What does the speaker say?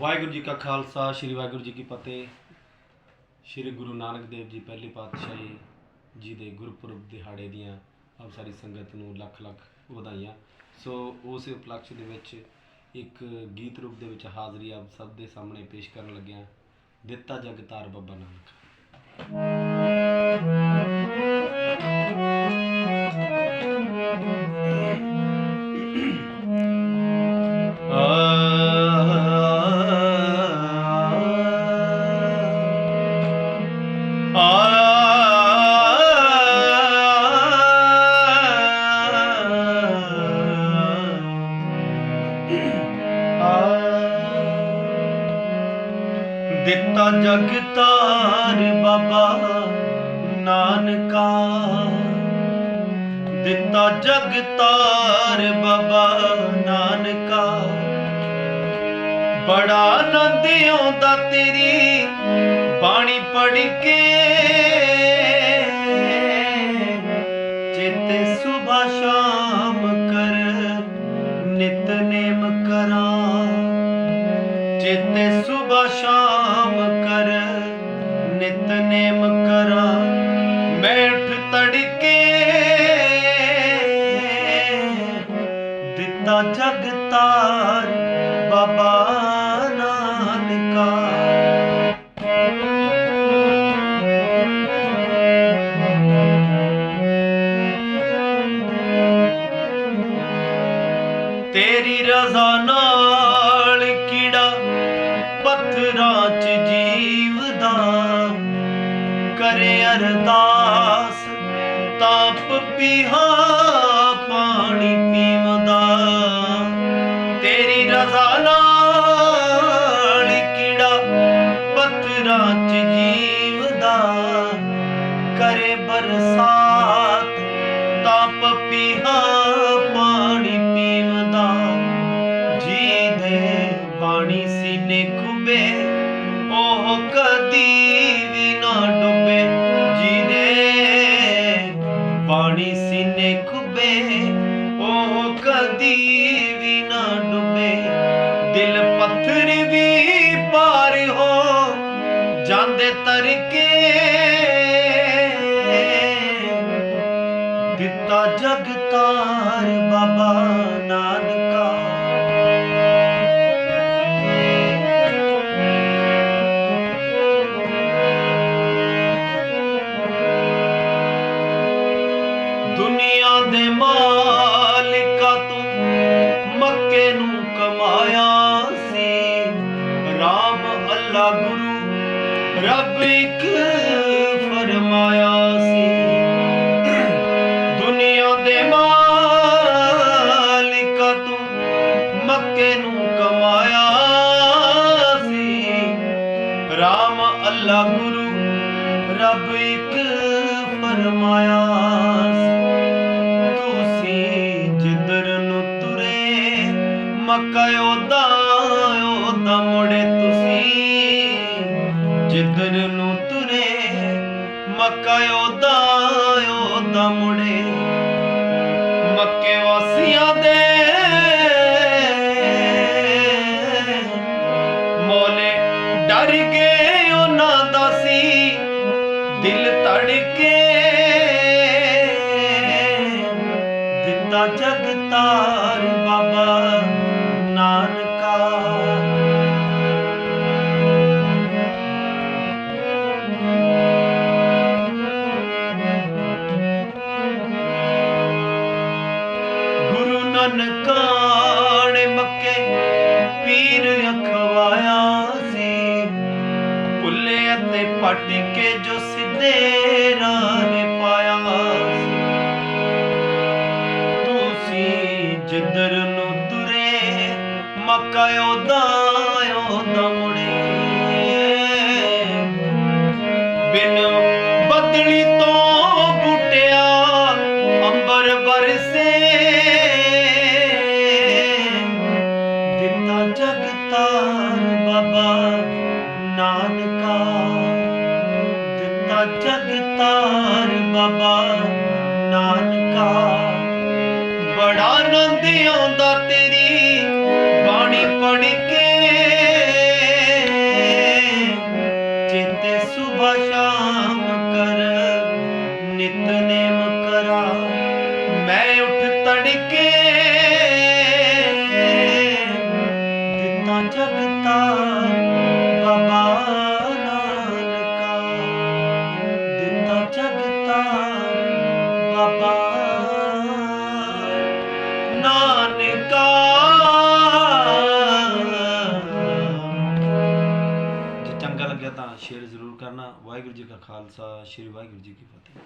ਵਾਹਿਗੁਰੂ ਜੀ ਕਾ ਖਾਲਸਾ, ਸ੍ਰੀ ਵਾਹਿਗੁਰੂ ਜੀ ਕੀ ਫਤਿਹ। ਸ੍ਰੀ ਗੁਰੂ ਨਾਨਕ ਦੇਵ ਜੀ ਪਹਿਲੀ ਪਾਤਸ਼ਾਹੀ ਜੀ ਦੇ ਗੁਰਪੁਰਬ ਦਿਹਾੜੇ ਦੀਆਂ ਆਪ ਸਾਰੀ ਸੰਗਤ ਨੂੰ ਲੱਖ ਲੱਖ ਵਧਾਈਆਂ। ਸੋ ਉਸ ਉਪਲਕਸ਼ ਦੇ ਵਿੱਚ ਇੱਕ ਗੀਤ ਰੂਪ ਦੇ ਵਿੱਚ ਹਾਜ਼ਰੀ ਆਪ ਸਭ ਦੇ ਸਾਹਮਣੇ ਪੇਸ਼ ਕਰਨ ਲੱਗਿਆ ਦਿੱਤਾ ਜਗਤਾਰ ਬੱਬਾ ਨਾਨਕ। ਦਿੱਤਾ ਜਗ ਤਾਰ ਬਾਬਾ ਨਾਨਕਾ। ਦਿੱਤਾ ਜਗ ਤਾਰ ਬਾਬਾ ਨਾਨਕਾ। ਬੜਾ ਆਨੰਦ ਆਉਂਦਾ ਤੇਰੀ ਬਾਣੀ ਪੜ ਕੇ। ਚੇਤੇ ਸੁਭਾ ਸ਼ਾਮ ਕਰ ਨਿਤਨੇਮ ਕਰਾਂ। ਚੇਤੇ ਸੁਬਾ ਸ਼ਾਮ ਨਿਤਨੇਮ ਕਰਾਂ ਮੈਂ ਉੱਠ ਤੜਕੇ। ਦਿੱਤਾ ਜਗਤਾਰ ਬਾਬਾ ਨਾਨਕਾ। ਤੇਰੀ ਰਜ਼ਾ ਪੀਹਾ ਪਾਣੀ ਪੀਵਦਾ। ਤੇਰੀ ਰਜ਼ਾ ਨਾਲ ਕੀੜਾ ਪੱਥਰਾਂ 'ਚ ਜੀਵਦਾ। ਕਰੇ ਬਰਸਾਤ ਤਾਪ ਪੀਹਾ ਪਾਣੀ ਪੀਵਦਾ। ਜੀ ਦੇ ਬਾਣੀ ਸੀਨੇ ਖੁਬੇ ਉਹ ਵੀ ਨਾ ਡੁੱਬੇ। ਦਿਲ ਪੱਥਰ ਵੀ ਪਾਰ ਹੋ ਜਾਂਦੇ ਤਰਕੇ ਦਿੱਤਾ ਜਗਤਾਰ ਬਾਬਾ ਨਾ ਅੱਲਾ ਗੁਰੂ ਰੱਬ ਇੱਕ ਫਰਮਾਇਆ ਸੀ। ਦੁਨੀਆ ਦੇ ਮਾਲਿਕਾ ਤੂੰ ਮੱਕੇ ਨੂੰ ਕਮਾਇਆ ਸੀ। ਰਾਮ ਅੱਲਾ ਗੁਰੂ ਰੱਬ ਇੱਕ ਫਰਮਾਇਆ ਸੀ। ਤੁਸੀਂ ਜਿੱਧਰ ਨੂੰ ਤੁਰੇ ਮੱਕਾ ਉਹਦਾ ਉਹਦਾ ਦਿੱਤਾ ਦਿੱਤਾ ਬਾਬਾ ਨਾਨਕਾ। ਦਿੱਤਾ ਜਗਤਾਰ ਬਾਬਾ ਨਾਨਕਾ। ਬੜਾ ਆਨੰਦ ਆਉਂਦਾ ਤੇਰੀ ਚੰਗਾ ਲੱਗਿਆ ਤਾਂ ਸ਼ੇਅਰ ਜ਼ਰੂਰ ਕਰਨਾ। ਵਾਹਿਗੁਰੂ ਜੀ ਕਾ ਖਾਲਸਾ, ਸ਼੍ਰੀ ਵਾਹਿਗੁਰੂ ਜੀ ਕੀ ਫਤਿਹ।